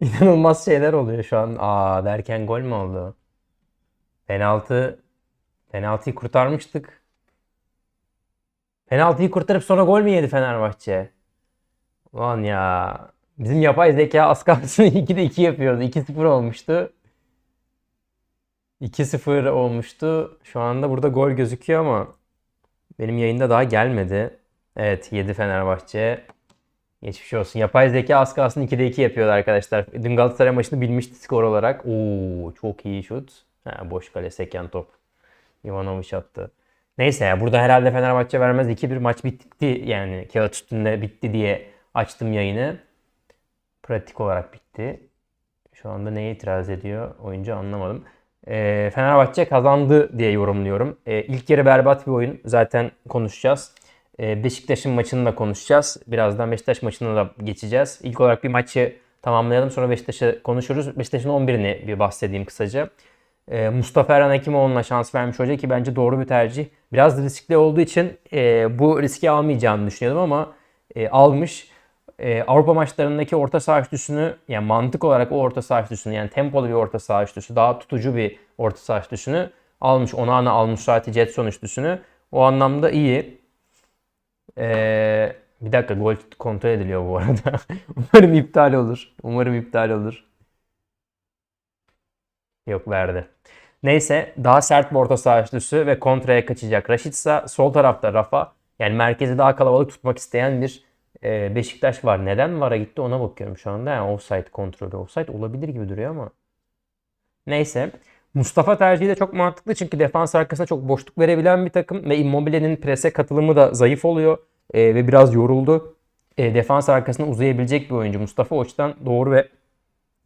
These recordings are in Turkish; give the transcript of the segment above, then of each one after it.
İnanılmaz şeyler oluyor şu an. Aa derken gol mü oldu? Penaltı penaltıyı kurtarmıştık. Penaltıyı kurtarıp sonra gol mü yedi Fenerbahçe? Ulan ya. Bizim yapay zeka az kalsın 2'de 2 yapıyordu. 2-0 olmuştu. 2-0 olmuştu. Şu anda burada gol gözüküyor ama benim yayında daha gelmedi. Evet 7 Fenerbahçe. Geçmiş olsun. Yapay zeka az kalsın 2'de 2 yapıyordu arkadaşlar. Dün Galatasaray maçını bilmişti skor olarak. Oo çok iyi şut. Ha, boş kale seken top. Ivanovic attı. Neyse ya burada herhalde Fenerbahçe vermez 2-1 maç bitti yani kağıt üstünde bitti diye açtım yayını. Pratik olarak bitti. Şu anda neye itiraz ediyor oyuncu anlamadım. Ee, Fenerbahçe kazandı diye yorumluyorum. Ee, ilk yarı berbat bir oyun. Zaten konuşacağız. Ee, Beşiktaş'ın maçını da konuşacağız. Birazdan Beşiktaş maçına da geçeceğiz. İlk olarak bir maçı tamamlayalım. Sonra Beşiktaş'ı konuşuruz. Beşiktaş'ın 11'ini bir bahsedeyim kısaca. Ee, Mustafa Erhan Hekimoğlu'na şans vermiş hoca ki bence doğru bir tercih. Biraz riskli olduğu için e, bu riski almayacağını düşünüyordum ama e, almış. E, Avrupa maçlarındaki orta saha üçlüsünü yani mantık olarak o orta saha üçlüsünü yani tempolu bir orta saha üçlüsü daha tutucu bir orta saha üçlüsünü almış. Onana almış Sati Jetson üçlüsünü. O anlamda iyi. Ee, bir dakika gol kontrol ediliyor bu arada. Umarım iptal olur. Umarım iptal olur. Yok verdi. Neyse daha sert bir orta saha ve kontraya kaçacak. Raşitsa sol tarafta Rafa. Yani merkezi daha kalabalık tutmak isteyen bir e, Beşiktaş var. Neden VAR'a gitti ona bakıyorum şu anda. Yani offside kontrolü. Offside olabilir gibi duruyor ama. Neyse. Mustafa tercihi de çok mantıklı çünkü defans arkasına çok boşluk verebilen bir takım ve Immobile'nin prese katılımı da zayıf oluyor e, ve biraz yoruldu. E, defans arkasına uzayabilecek bir oyuncu Mustafa. O açıdan doğru ve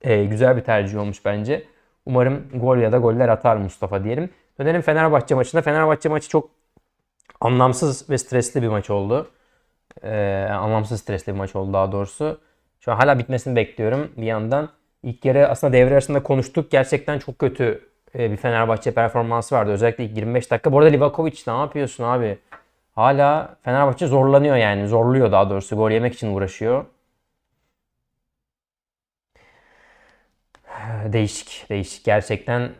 e, güzel bir tercih olmuş bence. Umarım gol ya da goller atar Mustafa diyelim. Dönelim Fenerbahçe maçına. Fenerbahçe maçı çok anlamsız ve stresli bir maç oldu. Ee, anlamsız stresli bir maç oldu daha doğrusu. Şu an hala bitmesini bekliyorum bir yandan. İlk yarı aslında devre arasında konuştuk. Gerçekten çok kötü bir Fenerbahçe performansı vardı. Özellikle ilk 25 dakika. Bu arada Livakovic ne yapıyorsun abi? Hala Fenerbahçe zorlanıyor yani. Zorluyor daha doğrusu. Gol yemek için uğraşıyor. Değişik, değişik. Gerçekten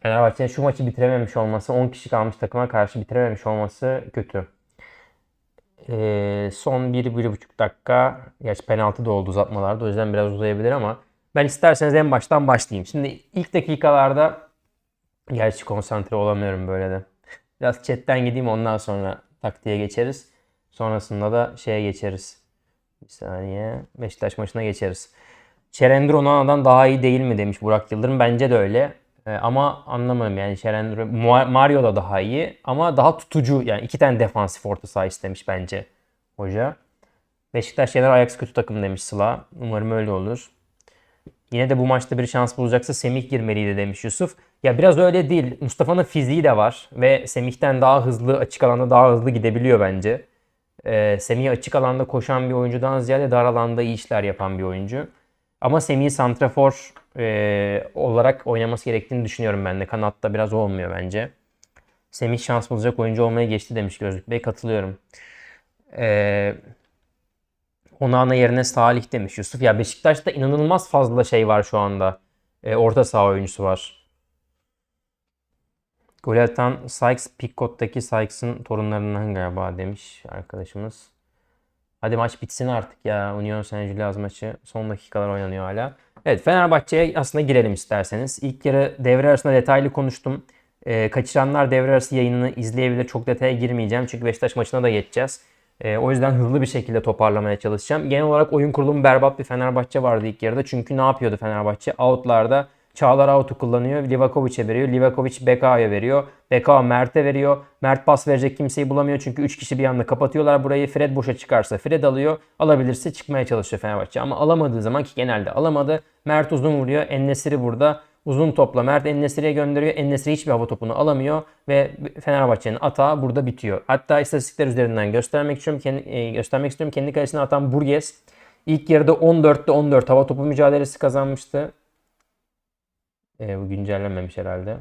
Fenerbahçe'nin şu maçı bitirememiş olması, 10 kişi kalmış takıma karşı bitirememiş olması kötü. Ee, son 1-1,5 dakika. Gerçi penaltı da oldu uzatmalarda. O yüzden biraz uzayabilir ama ben isterseniz en baştan başlayayım. Şimdi ilk dakikalarda gerçi konsantre olamıyorum böyle de. Biraz chatten gideyim ondan sonra taktiğe geçeriz. Sonrasında da şeye geçeriz. Bir saniye. Beşiktaş maçına geçeriz. Şerendro Onana'dan daha iyi değil mi demiş Burak Yıldırım. Bence de öyle. Ee, ama anlamadım yani Şerendro Mario da daha iyi ama daha tutucu yani iki tane defansif orta saha istemiş bence hoca. Beşiktaş yener Ajax kötü takım demiş Sıla. Umarım öyle olur. Yine de bu maçta bir şans bulacaksa Semih girmeliydi demiş Yusuf. Ya biraz öyle değil. Mustafa'nın fiziği de var ve Semih'ten daha hızlı açık alanda daha hızlı gidebiliyor bence. Ee, Semih açık alanda koşan bir oyuncudan ziyade dar alanda iyi işler yapan bir oyuncu. Ama Semih santrafor e, olarak oynaması gerektiğini düşünüyorum ben de. Kanatta biraz olmuyor bence. Semih şans bulacak oyuncu olmaya geçti demiş Gözlük Bey. Katılıyorum. E, Onana yerine Salih demiş Yusuf. Ya Beşiktaş'ta inanılmaz fazla şey var şu anda. E, orta saha oyuncusu var. Gol atan Sykes, Pickot'taki Sykes'ın torunlarından galiba demiş arkadaşımız. Hadi maç bitsin artık ya. Union Saint-Gilloise maçı. Son dakikalar oynanıyor hala. Evet Fenerbahçe'ye aslında girelim isterseniz. İlk yarı devre arasında detaylı konuştum. E, kaçıranlar devre arası yayınını izleyebilir. Çok detaya girmeyeceğim. Çünkü Beşiktaş maçına da geçeceğiz. E, o yüzden hızlı bir şekilde toparlamaya çalışacağım. Genel olarak oyun kurulumu berbat bir Fenerbahçe vardı ilk yarıda. Çünkü ne yapıyordu Fenerbahçe? Out'larda Çağlar out'u kullanıyor. Livakovic'e veriyor. Livakovic Bekao'ya veriyor. Bekao Mert'e veriyor. Mert pas verecek kimseyi bulamıyor. Çünkü 3 kişi bir anda kapatıyorlar burayı. Fred boşa çıkarsa Fred alıyor. Alabilirse çıkmaya çalışıyor Fenerbahçe. Ama alamadığı zaman ki genelde alamadı. Mert uzun vuruyor. Ennesiri burada. Uzun topla Mert Ennesiri'ye gönderiyor. Ennesiri hiçbir hava topunu alamıyor ve Fenerbahçe'nin atağı burada bitiyor. Hatta istatistikler üzerinden göstermek istiyorum. Kendi, e, göstermek istiyorum. Kendi kalesine atan Burgess ilk yarıda 14'te 14 hava topu mücadelesi kazanmıştı. E, bu güncellenmemiş herhalde.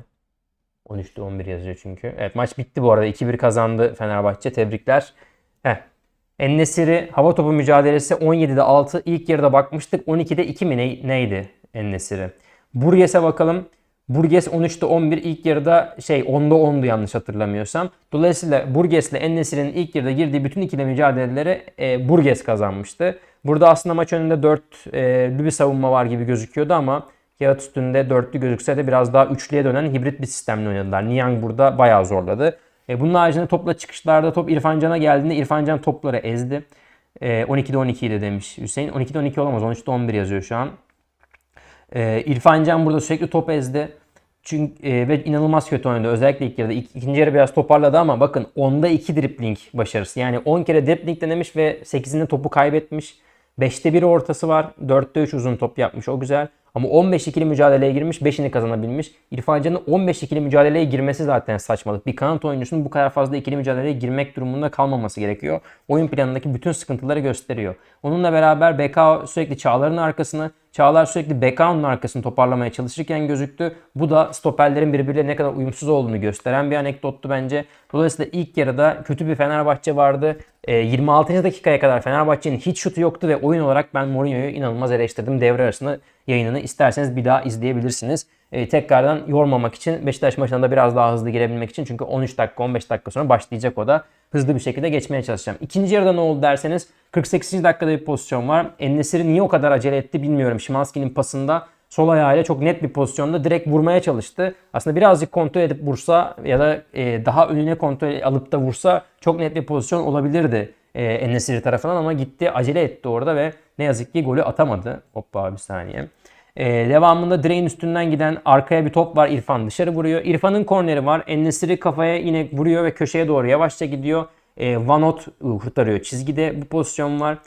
13'te 11 yazıyor çünkü. Evet maç bitti bu arada. 2-1 kazandı Fenerbahçe. Tebrikler. Heh. Ennesiri hava topu mücadelesi 17'de 6. İlk yarıda bakmıştık. 12'de 2 mi ne, neydi? Ennesiri. Burges'e bakalım. Burges 13'te 11 ilk yarıda şey 10'da 10'du yanlış hatırlamıyorsam. Dolayısıyla Burges'le Ennesir'in ilk yarıda girdiği bütün ikili mücadeleleri e, Burges kazanmıştı. Burada aslında maç önünde 4'lü bir savunma var gibi gözüküyordu ama kağıt üstünde dörtlü gözükse de biraz daha üçlüye dönen hibrit bir sistemle oynadılar. Niang burada bayağı zorladı. E, bunun haricinde topla çıkışlarda top İrfan Can'a geldiğinde İrfan Can topları ezdi. E, 12'de 12 idi demiş Hüseyin. 12'de 12 olamaz. 13'te 11 yazıyor şu an. E, İrfan Can burada sürekli top ezdi. Çünkü e, ve inanılmaz kötü oynadı. Özellikle ilk yarıda. İk, ikinci yarı biraz toparladı ama bakın 10'da 2 dribling başarısı. Yani 10 kere dribling denemiş ve 8'inde topu kaybetmiş. 5'te 1 ortası var. 4'te 3 uzun top yapmış. O güzel. Ama 15 ikili mücadeleye girmiş. 5'ini kazanabilmiş. İrfan Can'ın 15 ikili mücadeleye girmesi zaten saçmalık. Bir kanat oyuncusunun bu kadar fazla ikili mücadeleye girmek durumunda kalmaması gerekiyor. Oyun planındaki bütün sıkıntıları gösteriyor. Onunla beraber BK sürekli Çağlar'ın arkasını, Çağlar sürekli BK'nın arkasını toparlamaya çalışırken gözüktü. Bu da stoperlerin birbiriyle ne kadar uyumsuz olduğunu gösteren bir anekdottu bence. Dolayısıyla ilk yarıda kötü bir Fenerbahçe vardı. E, 26. dakikaya kadar Fenerbahçe'nin hiç şutu yoktu ve oyun olarak ben Mourinho'yu inanılmaz eleştirdim. Devre arasında yayınını isterseniz bir daha izleyebilirsiniz. E, tekrardan yormamak için Beşiktaş maçına da biraz daha hızlı girebilmek için çünkü 13 dakika 15 dakika sonra başlayacak o da hızlı bir şekilde geçmeye çalışacağım. İkinci yarıda ne oldu derseniz 48. dakikada bir pozisyon var. Ennesiri niye o kadar acele etti bilmiyorum. Şimanski'nin pasında sol ayağıyla çok net bir pozisyonda direkt vurmaya çalıştı. Aslında birazcık kontrol edip vursa ya da e, daha önüne kontrol alıp da vursa çok net bir pozisyon olabilirdi e, Ennesiri tarafından ama gitti acele etti orada ve ne yazık ki golü atamadı. Hoppa bir saniye. E, devamında direğin üstünden giden arkaya bir top var. İrfan dışarı vuruyor. İrfan'ın korneri var. Ennesiri kafaya yine vuruyor ve köşeye doğru yavaşça gidiyor. E, Vanot kurtarıyor. Çizgide bu pozisyon var.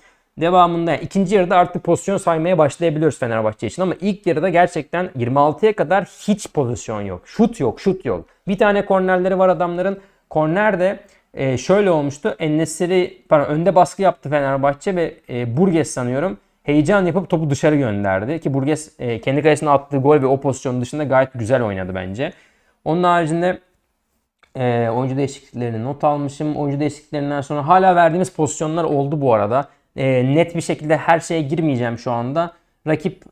Devamında ikinci yarıda artık pozisyon saymaya başlayabiliyoruz Fenerbahçe için ama ilk yarıda gerçekten 26'ya kadar hiç pozisyon yok. Şut yok, şut yok. Bir tane kornerleri var adamların. Korner de e, şöyle olmuştu. Ennesiri pardon, önde baskı yaptı Fenerbahçe ve e, Burges sanıyorum heyecan yapıp topu dışarı gönderdi. Ki Burges e, kendi kalesine attığı gol ve o pozisyonun dışında gayet güzel oynadı bence. Onun haricinde e, oyuncu değişikliklerini not almışım. Oyuncu değişikliklerinden sonra hala verdiğimiz pozisyonlar oldu bu arada. E, net bir şekilde her şeye girmeyeceğim şu anda. Rakip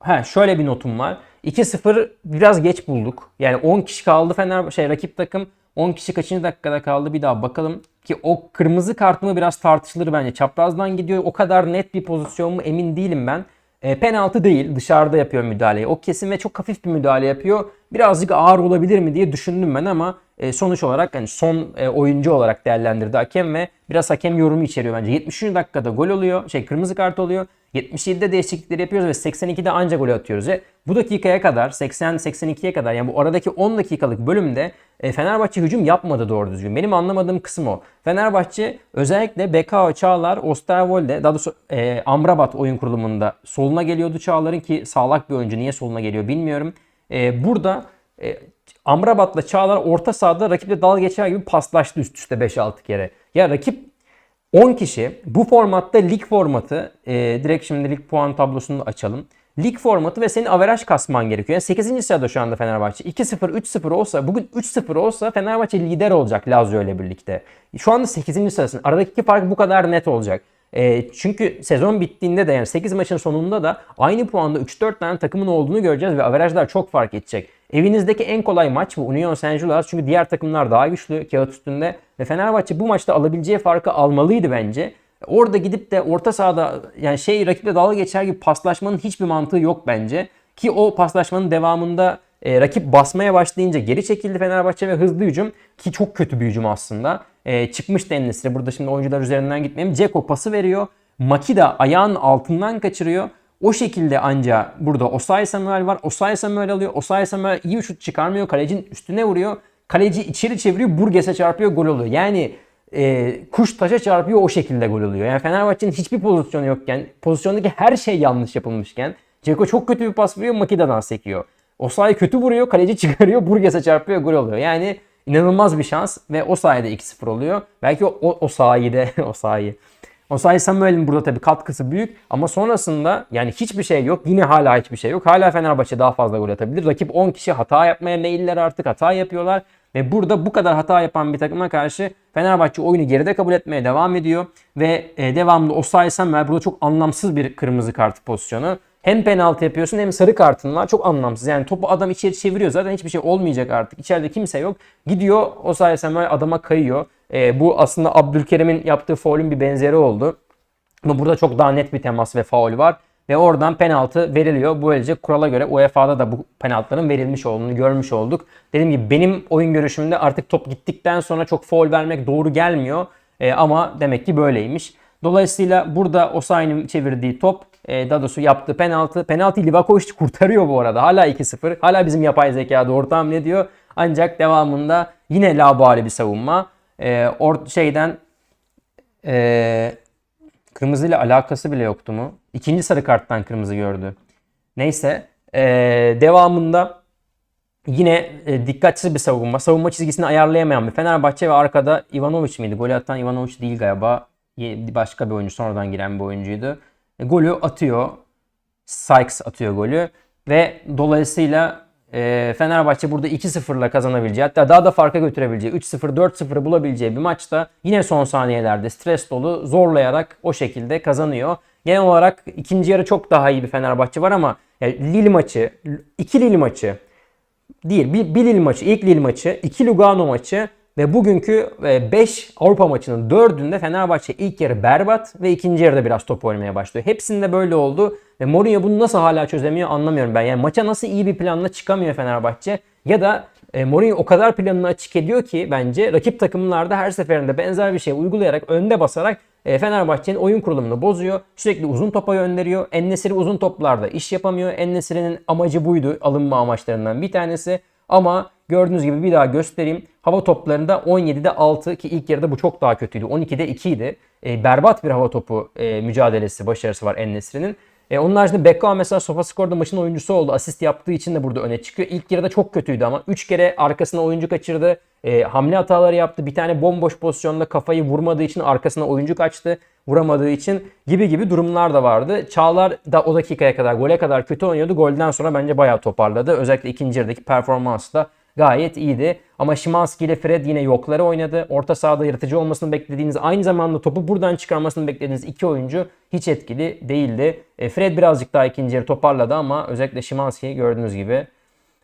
ha şöyle bir notum var. 2-0 biraz geç bulduk. Yani 10 kişi kaldı Fener şey rakip takım 10 kişi kaçıncı dakikada kaldı bir daha bakalım. Ki o kırmızı kart mı biraz tartışılır bence. Çaprazdan gidiyor. O kadar net bir pozisyon mu emin değilim ben. E, penaltı değil. Dışarıda yapıyor müdahaleyi. O kesin ve çok hafif bir müdahale yapıyor. Birazcık ağır olabilir mi diye düşündüm ben ama e, sonuç olarak hani son e, oyuncu olarak değerlendirdi hakem ve biraz hakem yorumu içeriyor bence. 70. dakikada gol oluyor. Şey kırmızı kart oluyor. 77'de değişiklikleri yapıyoruz ve 82'de anca gol atıyoruz. Ve bu dakikaya kadar 80-82'ye kadar yani bu aradaki 10 dakikalık bölümde e, Fenerbahçe hücum yapmadı doğru düzgün. Benim anlamadığım kısım o. Fenerbahçe özellikle BK Çağlar, Osterwolde, daha doğrusu e, Amrabat oyun kurulumunda soluna geliyordu Çağlar'ın ki sağlak bir oyuncu niye soluna geliyor bilmiyorum. E, burada e, Amrabat'la Çağlar orta sahada rakiple dalga geçer gibi paslaştı üst üste 5-6 kere. Ya rakip 10 kişi bu formatta lig formatı e, direkt şimdi lig puan tablosunu açalım. Lig formatı ve senin averaj kasman gerekiyor. Yani 8. sırada şu anda Fenerbahçe. 2-0, 3-0 olsa, bugün 3-0 olsa Fenerbahçe lider olacak Lazio ile birlikte. Şu anda 8. sırasın. Aradaki fark bu kadar net olacak. E, çünkü sezon bittiğinde de yani 8 maçın sonunda da aynı puanda 3-4 tane takımın olduğunu göreceğiz ve averajlar çok fark edecek. Evinizdeki en kolay maç bu Union Saint-Gilloise çünkü diğer takımlar daha güçlü kağıt üstünde ve Fenerbahçe bu maçta alabileceği farkı almalıydı bence. Orada gidip de orta sahada yani şey rakiple dalga geçer gibi paslaşmanın hiçbir mantığı yok bence. Ki o paslaşmanın devamında e, rakip basmaya başlayınca geri çekildi Fenerbahçe ve hızlı hücum ki çok kötü bir hücum aslında. E, çıkmıştı Enes'e. Burada şimdi oyuncular üzerinden gitmeyeyim. Ceko pası veriyor. Makida ayağın altından kaçırıyor. O şekilde anca burada Osay Samuel var. Osay Samuel alıyor. Osay Samuel iyi bir şut çıkarmıyor. Kalecinin üstüne vuruyor. Kaleci içeri çeviriyor. Burges'e çarpıyor. Gol oluyor. Yani e, kuş taşa çarpıyor o şekilde gol oluyor. Yani Fenerbahçe'nin hiçbir pozisyonu yokken, pozisyondaki her şey yanlış yapılmışken Ceko çok kötü bir pas veriyor. Makidadan sekiyor. Osay kötü vuruyor. Kaleci çıkarıyor. Burges'e çarpıyor. Gol oluyor. Yani inanılmaz bir şans ve o sayede 2-0 oluyor. Belki o, o, o sayede o sayı. Osayi Samuel'in burada tabii katkısı büyük ama sonrasında yani hiçbir şey yok. Yine hala hiçbir şey yok. Hala Fenerbahçe daha fazla gol atabilir. Rakip 10 kişi hata yapmaya meyiller artık hata yapıyorlar. Ve burada bu kadar hata yapan bir takıma karşı Fenerbahçe oyunu geride kabul etmeye devam ediyor. Ve e, devamlı Osayi Samuel burada çok anlamsız bir kırmızı kart pozisyonu. Hem penaltı yapıyorsun hem sarı kartın var. Çok anlamsız. Yani topu adam içeri çeviriyor. Zaten hiçbir şey olmayacak artık. İçeride kimse yok. Gidiyor o sayesinde adama kayıyor. E, bu aslında Abdülkerim'in yaptığı faulün bir benzeri oldu. Ama burada çok daha net bir temas ve faul var. Ve oradan penaltı veriliyor. Böylece kurala göre UEFA'da da bu penaltıların verilmiş olduğunu görmüş olduk. Dediğim gibi benim oyun görüşümde artık top gittikten sonra çok faul vermek doğru gelmiyor. E, ama demek ki böyleymiş. Dolayısıyla burada Osayi'nin çevirdiği top e, daha doğrusu yaptığı penaltı. Penaltı Livakovic kurtarıyor bu arada. Hala 2-0. Hala bizim yapay zeka doğru tahmin ediyor. Ancak devamında yine labali bir savunma. E, or şeyden e, kırmızıyla alakası bile yoktu mu? İkinci sarı karttan kırmızı gördü. Neyse. e, devamında yine e, dikkatsiz bir savunma. Savunma çizgisini ayarlayamayan bir Fenerbahçe ve arkada Ivanovic miydi? Golü atan Ivanovic değil galiba. Başka bir oyuncu sonradan giren bir oyuncuydu. E, golü atıyor. Sykes atıyor golü. Ve dolayısıyla e, Fenerbahçe burada 2-0'la kazanabileceği hatta daha da farka götürebileceği 3-0 4-0'ı bulabileceği bir maçta yine son saniyelerde stres dolu zorlayarak o şekilde kazanıyor. Genel olarak ikinci yarı çok daha iyi bir Fenerbahçe var ama yani Lille maçı, iki Lille maçı değil. Bir, bir Lille maçı, ilk Lille maçı, iki Lugano maçı ve bugünkü 5 Avrupa maçının 4'ünde Fenerbahçe ilk yarı berbat ve ikinci yarıda biraz top oynamaya başlıyor. Hepsinde böyle oldu ve Mourinho bunu nasıl hala çözemiyor anlamıyorum ben. Yani maça nasıl iyi bir planla çıkamıyor Fenerbahçe ya da e, Mourinho o kadar planını açık ediyor ki bence rakip takımlarda her seferinde benzer bir şey uygulayarak önde basarak e, Fenerbahçe'nin oyun kurulumunu bozuyor. Sürekli uzun topa gönderiyor. Ennesiri uzun toplarda iş yapamıyor. Ennesiri'nin amacı buydu. Alınma amaçlarından bir tanesi. Ama gördüğünüz gibi bir daha göstereyim. Hava toplarında 17'de 6 ki ilk yarıda bu çok daha kötüydü. 12'de 2 idi. E, berbat bir hava topu e, mücadelesi, başarısı var Ennesiri'nin. E, onun haricinde Beckham mesela Sofascore'da maçın oyuncusu oldu. Asist yaptığı için de burada öne çıkıyor. İlk yarıda çok kötüydü ama 3 kere arkasına oyuncu kaçırdı. E, hamle hataları yaptı. Bir tane bomboş pozisyonda kafayı vurmadığı için arkasına oyuncu kaçtı. Vuramadığı için gibi gibi durumlar da vardı. Çağlar da o dakikaya kadar gole kadar kötü oynuyordu. Golden sonra bence bayağı toparladı. Özellikle ikinci yarıdaki performansı da gayet iyiydi. Ama Şimanski ile Fred yine yokları oynadı. Orta sahada yaratıcı olmasını beklediğiniz, aynı zamanda topu buradan çıkarmasını beklediğiniz iki oyuncu hiç etkili değildi. E, Fred birazcık daha ikinci yarı toparladı ama özellikle Şimanski gördüğünüz gibi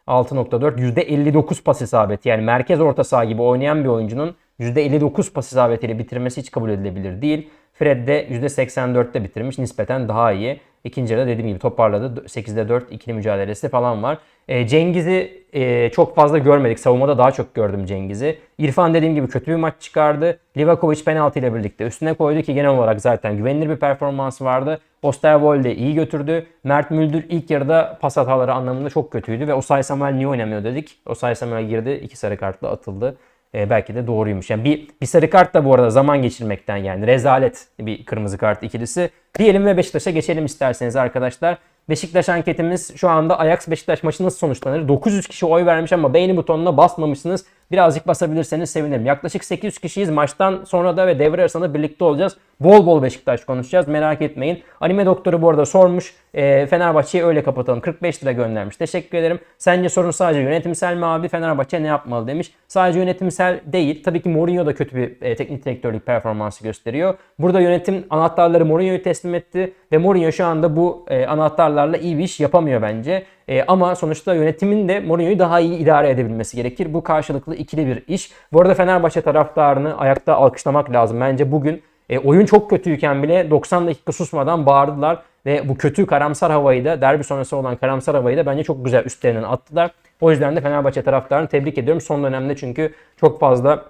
6.4 %59 pas isabeti yani merkez orta saha gibi oynayan bir oyuncunun %59 pas isabetiyle bitirmesi hiç kabul edilebilir değil. Fred de %84'te bitirmiş. Nispeten daha iyi. İkinci yarıda dediğim gibi toparladı. 8'de 4 ikili mücadelesi falan var. E, Cengiz'i e, çok fazla görmedik. Savunmada daha çok gördüm Cengiz'i. İrfan dediğim gibi kötü bir maç çıkardı. Livakovic penaltı ile birlikte üstüne koydu ki genel olarak zaten güvenilir bir performansı vardı. Osterwolde iyi götürdü. Mert Müldür ilk yarıda pas hataları anlamında çok kötüydü ve Osay Samuel niye oynamıyor dedik. Osay Samuel girdi. iki sarı kartla atıldı. E, belki de doğruymuş. Yani bir, bir sarı kart da bu arada zaman geçirmekten yani rezalet bir kırmızı kart ikilisi. Diyelim ve Beşiktaş'a geçelim isterseniz arkadaşlar. Beşiktaş anketimiz şu anda Ajax Beşiktaş maçı nasıl sonuçlanır? 900 kişi oy vermiş ama beğeni butonuna basmamışsınız. Birazcık basabilirseniz sevinirim. Yaklaşık 800 kişiyiz. Maçtan sonra da ve devre arasında birlikte olacağız. Bol bol Beşiktaş konuşacağız. Merak etmeyin. Anime doktoru bu arada sormuş. E, Fenerbahçe'yi öyle kapatalım. 45 lira göndermiş. Teşekkür ederim. Sence sorun sadece yönetimsel mi abi? Fenerbahçe ne yapmalı demiş. Sadece yönetimsel değil. Tabii ki Mourinho da kötü bir e, teknik direktörlük performansı gösteriyor. Burada yönetim anahtarları Mourinho'yu teslim etti ve Mourinho şu anda bu e, anahtarlarla iyi bir iş yapamıyor bence. E, ama sonuçta yönetimin de Mourinho'yu daha iyi idare edebilmesi gerekir. Bu karşılıklı ikili bir iş. Bu arada Fenerbahçe taraftarını ayakta alkışlamak lazım. Bence bugün e, oyun çok kötüyken bile 90 dakika susmadan bağırdılar ve bu kötü karamsar havayı da derbi sonrası olan karamsar havayı da bence çok güzel üstlerinden attılar. O yüzden de Fenerbahçe taraftarını tebrik ediyorum. Son dönemde çünkü çok fazla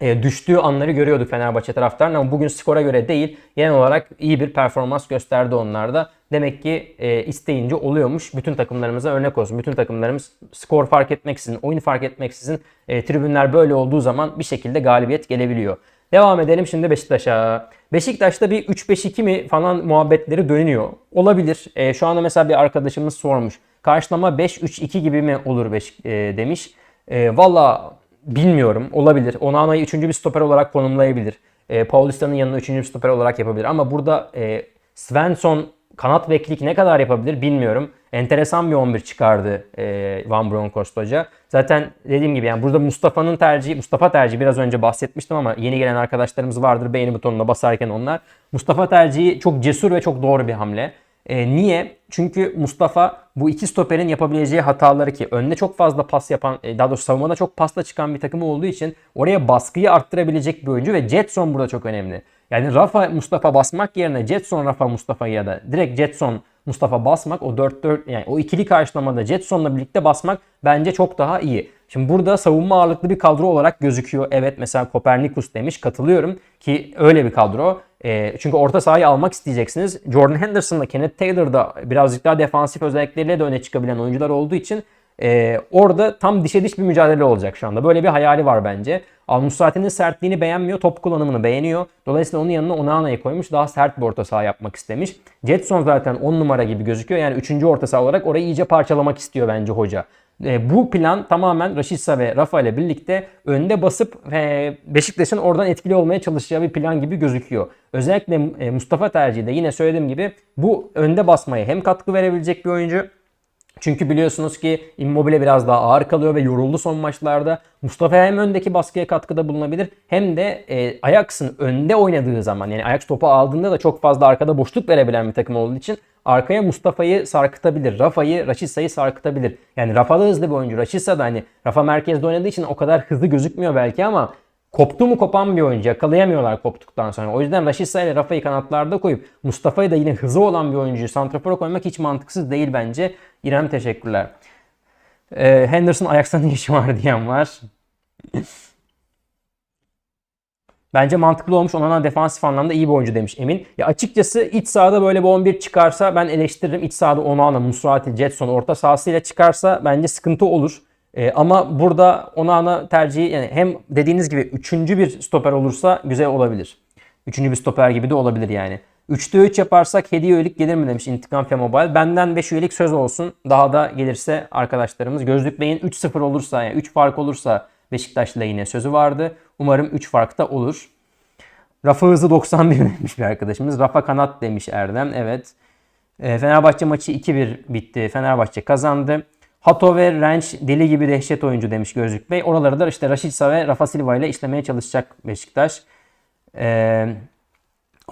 düştüğü anları görüyordu Fenerbahçe taraftarının ama bugün skora göre değil genel olarak iyi bir performans gösterdi onlar da. Demek ki e, isteyince oluyormuş. Bütün takımlarımıza örnek olsun. Bütün takımlarımız skor fark etmeksizin, oyun fark etmeksizin e, tribünler böyle olduğu zaman bir şekilde galibiyet gelebiliyor. Devam edelim şimdi Beşiktaş'a. Beşiktaş'ta bir 3-5-2 mi falan muhabbetleri dönüyor. Olabilir. E, şu anda mesela bir arkadaşımız sormuş. Karşılama 5-3-2 gibi mi olur Beşik, e, demiş. E, Valla bilmiyorum. Olabilir. Onana'yı 3. bir stoper olarak konumlayabilir. E, Paulista'nın yanına 3. bir stoper olarak yapabilir. Ama burada e, Svensson kanat beklik ne kadar yapabilir bilmiyorum. Enteresan bir 11 çıkardı e, Van Bronckhorst Hoca. Zaten dediğim gibi yani burada Mustafa'nın tercihi, Mustafa tercihi biraz önce bahsetmiştim ama yeni gelen arkadaşlarımız vardır beğeni butonuna basarken onlar. Mustafa tercihi çok cesur ve çok doğru bir hamle. E, niye? çünkü Mustafa bu iki stoperin yapabileceği hataları ki önüne çok fazla pas yapan, e, daha doğrusu savunmada çok pasla çıkan bir takım olduğu için oraya baskıyı arttırabilecek bir oyuncu ve Jetson burada çok önemli. Yani Rafa Mustafa basmak yerine Jetson Rafa Mustafa ya da direkt Jetson Mustafa basmak o 4-4 yani o ikili karşılamada Jetson'la birlikte basmak bence çok daha iyi. Şimdi burada savunma ağırlıklı bir kadro olarak gözüküyor. Evet mesela Kopernikus demiş katılıyorum ki öyle bir kadro. E, çünkü orta sahayı almak isteyeceksiniz. Jordan Henderson'la Kenneth Taylor da birazcık daha defansif özellikleriyle de öne çıkabilen oyuncular olduğu için e, orada tam dişe diş bir mücadele olacak şu anda. Böyle bir hayali var bence. Al-Musrati'nin sertliğini beğenmiyor, top kullanımını beğeniyor. Dolayısıyla onun yanına Onana'yı koymuş. Daha sert bir orta saha yapmak istemiş. Jetson zaten 10 numara gibi gözüküyor. Yani 3. orta saha olarak orayı iyice parçalamak istiyor bence hoca. E, bu plan tamamen Rashica ve Rafa ile birlikte önde basıp e, Beşiktaş'ın oradan etkili olmaya çalışacağı bir plan gibi gözüküyor. Özellikle e, Mustafa tercihi de yine söylediğim gibi bu önde basmaya hem katkı verebilecek bir oyuncu çünkü biliyorsunuz ki Immobile biraz daha ağır kalıyor ve yoruldu son maçlarda. Mustafa hem öndeki baskıya katkıda bulunabilir hem de e, Ajax'ın önde oynadığı zaman yani Ajax topu aldığında da çok fazla arkada boşluk verebilen bir takım olduğu için arkaya Mustafa'yı sarkıtabilir. Rafa'yı, Rachissa'yı sarkıtabilir. Yani Rafa da hızlı bir oyuncu. Rachissa da hani Rafa merkezde oynadığı için o kadar hızlı gözükmüyor belki ama koptu mu kopan bir oyuncu. Yakalayamıyorlar koptuktan sonra. O yüzden Rashica ile Rafa'yı kanatlarda koyup Mustafa'yı da yine hızı olan bir oyuncuyu santrafora koymak hiç mantıksız değil bence. İrem teşekkürler. Ee, Henderson Ajax'ta ne işi var diyen var. Bence mantıklı olmuş. Onana defansif anlamda iyi bir oyuncu demiş Emin. Ya açıkçası iç sahada böyle bir 11 çıkarsa ben eleştiririm. İç sahada Onana, Musrati, Jetson orta sahasıyla çıkarsa bence sıkıntı olur. Ee, ama burada Onana tercihi yani hem dediğiniz gibi üçüncü bir stoper olursa güzel olabilir. Üçüncü bir stoper gibi de olabilir yani. 3'te 3 yaparsak hediye üyelik gelir mi demiş İntikam Fe Mobile. Benden 5 üyelik söz olsun. Daha da gelirse arkadaşlarımız. Gözlük Bey'in 3-0 olursa yani 3 fark olursa Beşiktaş'la yine sözü vardı. Umarım 3 fark da olur. Rafa hızı 91 demiş bir arkadaşımız. Rafa kanat demiş Erdem. Evet. E, Fenerbahçe maçı 2-1 bitti. Fenerbahçe kazandı. Hato ve Renç deli gibi dehşet oyuncu demiş Gözlük Bey. Oraları da işte Rashica ve Rafa Silva ile işlemeye çalışacak Beşiktaş. Eee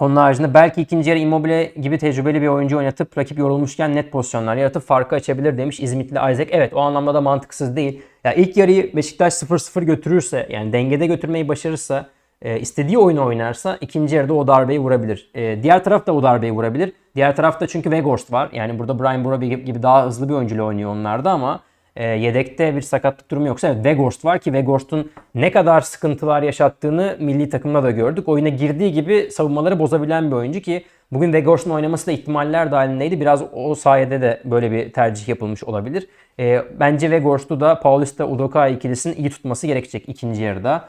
onun haricinde belki ikinci yarı Immobile gibi tecrübeli bir oyuncu oynatıp rakip yorulmuşken net pozisyonlar yaratıp farkı açabilir demiş İzmitli Isaac. Evet o anlamda da mantıksız değil. Ya ilk yarıyı Beşiktaş 0-0 götürürse yani dengede götürmeyi başarırsa e, istediği oyunu oynarsa ikinci yarıda o darbeyi vurabilir. E, diğer taraf da o darbeyi vurabilir. Diğer tarafta çünkü Weghorst var. Yani burada Brian Broby gibi daha hızlı bir oyuncuyla oynuyor onlarda ama e, yedekte bir sakatlık durumu yoksa evet Weghorst var ki Weghorst'un ne kadar sıkıntılar yaşattığını milli takımda da gördük. Oyuna girdiği gibi savunmaları bozabilen bir oyuncu ki bugün Weghorst'un oynaması da ihtimaller dahilindeydi. Biraz o sayede de böyle bir tercih yapılmış olabilir. E, bence Weghorst'u da Paulista Udoka ikilisinin iyi tutması gerekecek ikinci yarıda.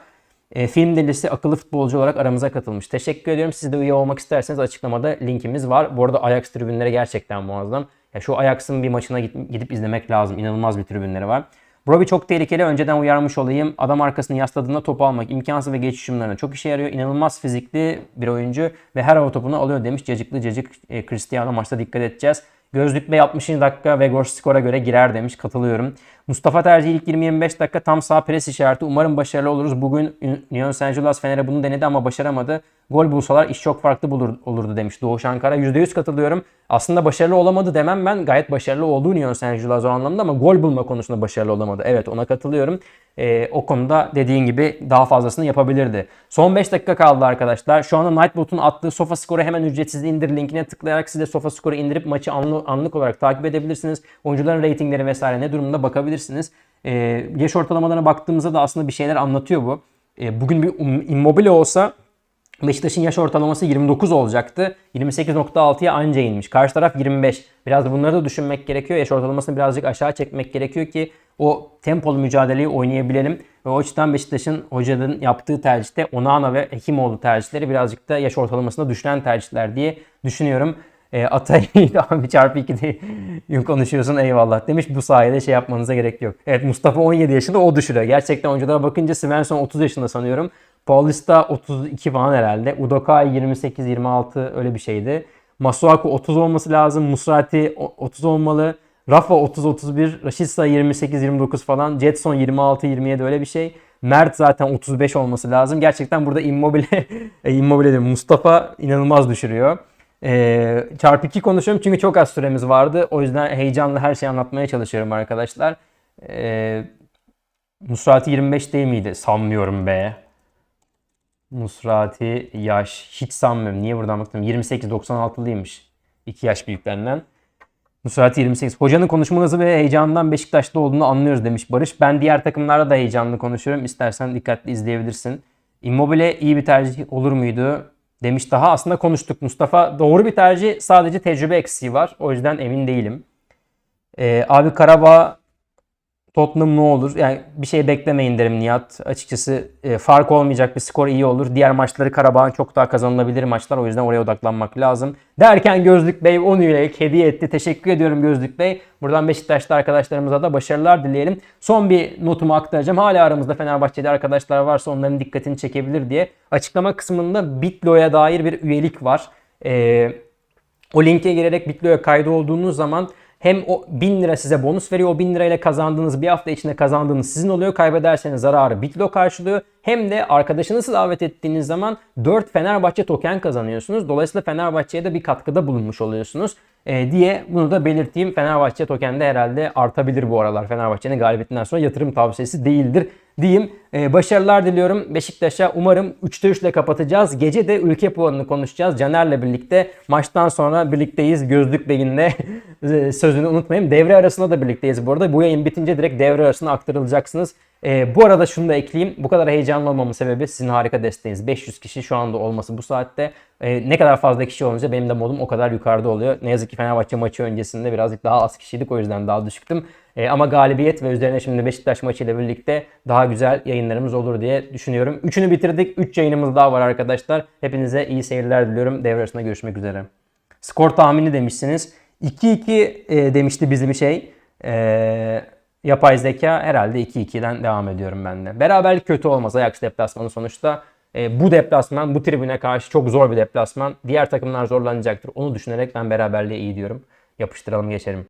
E, film delisi akıllı futbolcu olarak aramıza katılmış. Teşekkür ediyorum. Siz de üye olmak isterseniz açıklamada linkimiz var. Bu arada Ajax tribünleri gerçekten muazzam. Ya şu Ajax'ın bir maçına gidip, gidip izlemek lazım. İnanılmaz bir tribünleri var. Broby çok tehlikeli. Önceden uyarmış olayım. Adam arkasını yasladığında topu almak imkansız ve geçiş hücumlarına çok işe yarıyor. İnanılmaz fizikli bir oyuncu ve her hava topunu alıyor demiş. Cacıklı cacık e, Cristiano maçta dikkat edeceğiz. Gözlük Bey 60. dakika ve Gors skora göre girer demiş. Katılıyorum. Mustafa Tercih ilk 20-25 dakika tam sağ pres işareti. Umarım başarılı oluruz. Bugün Union Saint Fener'e bunu denedi ama başaramadı. Gol bulsalar iş çok farklı bulur, olurdu demiş Doğuş Ankara. %100 katılıyorum. Aslında başarılı olamadı demem ben. Gayet başarılı olduğu Union Saint Gilles o anlamda ama gol bulma konusunda başarılı olamadı. Evet ona katılıyorum. Ee, o konuda dediğin gibi daha fazlasını yapabilirdi. Son 5 dakika kaldı arkadaşlar. Şu anda Nightbot'un attığı Sofa Score'u hemen ücretsiz indir linkine tıklayarak size Sofa Score'u indirip maçı anlı, anlık olarak takip edebilirsiniz. Oyuncuların reytingleri vesaire ne durumda bakabilirsiniz. Ee, yaş ortalamalarına baktığımızda da aslında bir şeyler anlatıyor bu. Ee, bugün bir immobile olsa Beşiktaş'ın yaş ortalaması 29 olacaktı. 28.6'ya anca inmiş. Karşı taraf 25. Biraz da bunları da düşünmek gerekiyor. Yaş ortalamasını birazcık aşağı çekmek gerekiyor ki o tempolu mücadeleyi oynayabilelim. Ve o açıdan Beşiktaş'ın hocanın yaptığı tercihte Onana ve Hekimoğlu tercihleri birazcık da yaş ortalamasında düşen tercihler diye düşünüyorum. E, Atay abi çarpı 2 konuşuyorsun eyvallah demiş. Bu sayede şey yapmanıza gerek yok. Evet Mustafa 17 yaşında o düşürüyor. Gerçekten oyunculara bakınca Svensson 30 yaşında sanıyorum. Paulista 32 falan herhalde. Udokai 28-26 öyle bir şeydi. Masuaku 30 olması lazım. Musrati 30 olmalı. Rafa 30-31. Rashica 28-29 falan. Jetson 26-27 öyle bir şey. Mert zaten 35 olması lazım. Gerçekten burada Immobile, Immobile değil, Mustafa inanılmaz düşürüyor. Ee, çarpı 2 konuşuyorum çünkü çok az süremiz vardı. O yüzden heyecanla her şeyi anlatmaya çalışıyorum arkadaşlar. Ee, Nusrati 25 değil miydi? Sanmıyorum be. Nusrati yaş hiç sanmıyorum. Niye buradan baktım? 28-96'lıymış. 2 yaş büyük benden. Nusrati 28. Hocanın konuşma hızı ve heyecanından Beşiktaş'ta olduğunu anlıyoruz demiş Barış. Ben diğer takımlarda da heyecanlı konuşuyorum. İstersen dikkatli izleyebilirsin. Immobile iyi bir tercih olur muydu? Demiş daha aslında konuştuk. Mustafa doğru bir tercih sadece tecrübe eksiği var. O yüzden emin değilim. Ee, abi Karabağ Tottenham ne olur? Yani bir şey beklemeyin derim Nihat. Açıkçası e, fark olmayacak bir skor iyi olur. Diğer maçları Karabağ'ın çok daha kazanılabilir maçlar. O yüzden oraya odaklanmak lazım. Derken Gözlük Bey 10 üyelik hediye etti. Teşekkür ediyorum Gözlük Bey. Buradan Beşiktaşlı arkadaşlarımıza da başarılar dileyelim. Son bir notumu aktaracağım. Hala aramızda Fenerbahçeli arkadaşlar varsa onların dikkatini çekebilir diye. Açıklama kısmında Bitlo'ya dair bir üyelik var. Eee o linke girerek Bitlo'ya kaydı olduğunuz zaman hem o 1000 lira size bonus veriyor. O 1000 lirayla kazandığınız bir hafta içinde kazandığınız sizin oluyor. Kaybederseniz zararı Bitlo karşılıyor. Hem de arkadaşınızı davet ettiğiniz zaman 4 Fenerbahçe token kazanıyorsunuz. Dolayısıyla Fenerbahçe'ye de bir katkıda bulunmuş oluyorsunuz. Ee, diye bunu da belirteyim. Fenerbahçe token de herhalde artabilir bu aralar. Fenerbahçe'nin galibiyetinden sonra yatırım tavsiyesi değildir diyeyim. Ee, başarılar diliyorum Beşiktaş'a. Umarım 3'te 3 ile kapatacağız. Gece de ülke puanını konuşacağız. Caner'le birlikte. Maçtan sonra birlikteyiz. Gözlük Bey'inle sözünü unutmayayım. Devre arasında da birlikteyiz bu arada. Bu yayın bitince direkt devre arasına aktarılacaksınız. Ee, bu arada şunu da ekleyeyim. Bu kadar heyecanlı olmamın sebebi sizin harika desteğiniz. 500 kişi şu anda olması bu saatte. Ee, ne kadar fazla kişi olunca benim de modum o kadar yukarıda oluyor. Ne yazık ki Fenerbahçe maçı öncesinde birazcık daha az kişiydik. O yüzden daha düşüktüm. Ee, ama galibiyet ve üzerine şimdi Beşiktaş maçıyla birlikte daha güzel yayınlarımız olur diye düşünüyorum. Üçünü bitirdik. 3 yayınımız daha var arkadaşlar. Hepinize iyi seyirler diliyorum. Devre arasında görüşmek üzere. Skor tahmini demişsiniz. 2-2 e, demişti bizim şey. Eee yapay zeka herhalde 2-2'den devam ediyorum ben de. Beraberlik kötü olmaz Ajax deplasmanı sonuçta. E, bu deplasman bu tribüne karşı çok zor bir deplasman. Diğer takımlar zorlanacaktır. Onu düşünerek ben beraberliğe iyi diyorum. Yapıştıralım geçelim.